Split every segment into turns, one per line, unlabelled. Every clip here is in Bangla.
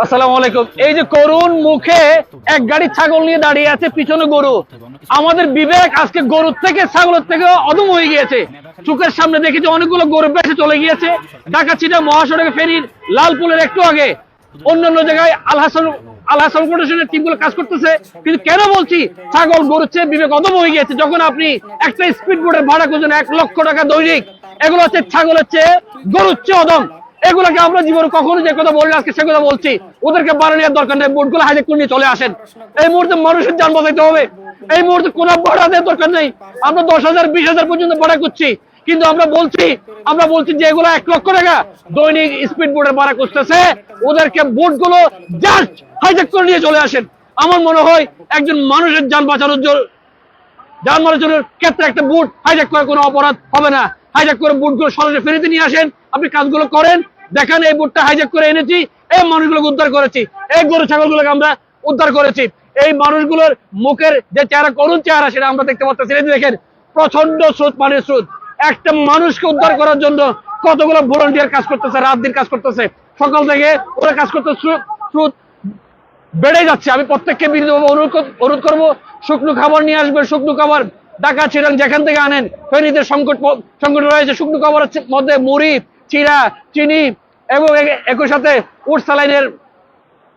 আসসালামু আলাইকুম। এই যে করুণ মুখে এক গাড়ি ছাগল নিয়ে দাঁড়িয়ে আছে, পিছনে গরু। আমাদের বিবেক আজকে গরুর থেকে, ছাগলের থেকে অদম হয়ে গিয়েছে। চোখের সামনে দেখেছি অনেকগুলো গরু বেশি চলে গিয়েছে। ঢাকা চিটা মহাসড়কে ফেরির লালপুলের একটু আগে অন্যান্য জায়গায় আল হাসান, আল ফাউন্ডেশনের টিমগুলো কাজ করতেছে। কিন্তু কেন বলছি, ছাগল গরুর চেয়ে বিবেক অদম হয়ে গিয়েছে, যখন আপনি একটা স্পিড বোটের ভাড়া করছেন এক লক্ষ টাকা দৈনিক, এগুলো হচ্ছে ছাগলের চেয়ে গরুর চেয়ে অদম। এগুলোকে আমরা জীবনে কখনো যে কথা বললে আজকে সে কথা বলছি। ওদেরকে বাড়ি নেওয়ার দরকার নেই, বোটগুলো হাইজেক করে নিয়ে চলে আসেন। এই মুহূর্তে মানুষের যান বাঁচাইতে হবে। এই মুহূর্তে কোনো ভাড়া দেওয়ার দরকার নেই। আমরা দশ হাজার, বিশ হাজার পর্যন্ত ভাড়া করছি। কিন্তু আমরা বলছি আমরা বলছি যে এগুলো এক লক্ষ টাকা দৈনিক স্পিড বোটের ভাড়া করতেছে। ওদেরকে বোটগুলো জাস্ট হাইজেক করে নিয়ে চলে আসেন। আমার মনে হয় একজন মানুষের যান বাঁচানোর জন্য যান বাঁচানোর ক্ষেত্রে একটা বুট হাইজ্যাক করে কোনো অপরাধ হবে না। হাইজ্যাক করে বুটগুলো সরাসরি ফেরিতে নিয়ে আসেন। আপনি কাজগুলো করেন। দেখেন এই বুটটা হাইজ্যাক করে এনেছি, এই মানুষগুলোকে উদ্ধার করেছি, এই গরু ছাগলগুলোকে আমরা উদ্ধার করেছি। এই মানুষগুলোর মুখের যে চেহারা, করুণ চেহারা সেটা আমরা দেখতে পাচ্ছি দেখেন প্রচণ্ড স্রোত, পানির স্রোত। একটা মানুষকে উদ্ধার করার জন্য কতগুলো ভলান্টিয়ার কাজ করতেছে, রাত দিন কাজ করতেছে। সকাল থেকে ওরা কাজ করতে স্রোত বেড়ে যাচ্ছে। আমি প্রত্যেককে অনুরোধ করব, শুকনো খাবার নিয়ে আসবেন শুকনো খাবার। ঢাকা চিরাং যেখান থেকে আনেন, ফেনীতে সংকট সংকট রয়েছে, শুকনো খাবারের মধ্যে মুড়ি চিরা চিনি এবং একই সাথে উট স্যালাইনের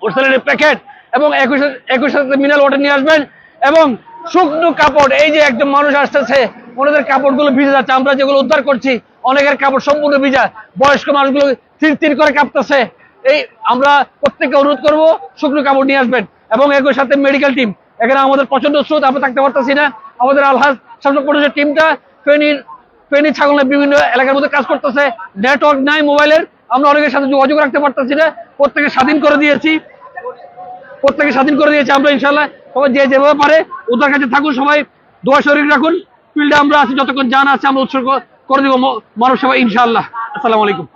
উট প্যাকেট এবং একই সাথে একই সাথে মিনারেল ওয়াটার নিয়ে আসবেন এবং শুকনো কাপড়, এই যে একজন মানুষ আসতেছে, ওনাদের কাপড়গুলো ভিজে যাচ্ছে, আমরা যেগুলো উদ্ধার করছি, অনেকের কাপড় সম্পূর্ণ ভিজা, বয়স্ক মানুষগুলো তির তির করে কাঁপতেছে। এই আমরা প্রত্যেককে অনুরোধ করব, শুকনো কাপড় নিয়ে আসবেন এবং একই সাথে মেডিকেল টিম এখানে আমাদের প্রচণ্ড স্রোত, আমরা থাকতে পারতেছি না। আমাদের আলহাজ শাসক টিমটা ফেনীর ফেনী ছাগলের বিভিন্ন এলাকার মধ্যে কাজ করতেছে। নেটওয়ার্ক নাই মোবাইলের। আমরা অনেকের সাথে যোগাযোগ রাখতে পারতেছি না। প্রত্যেকে স্বাধীন করে দিয়েছি। প্রত্যেকে স্বাধীন করে দিয়েছি আমরা ইনশাল্লাহ সবাই যে যেভাবে পারে, ওদের কাছে থাকুন সবাই। দোয়া শরীর রাখুন। ফিল্ডে আমরা আছি, যতক্ষণ জান আছে, আমরা উৎসর্গ করে দেবো মানব সেবা ইনশাআল্লাহ। আসসালামু আলাইকুম।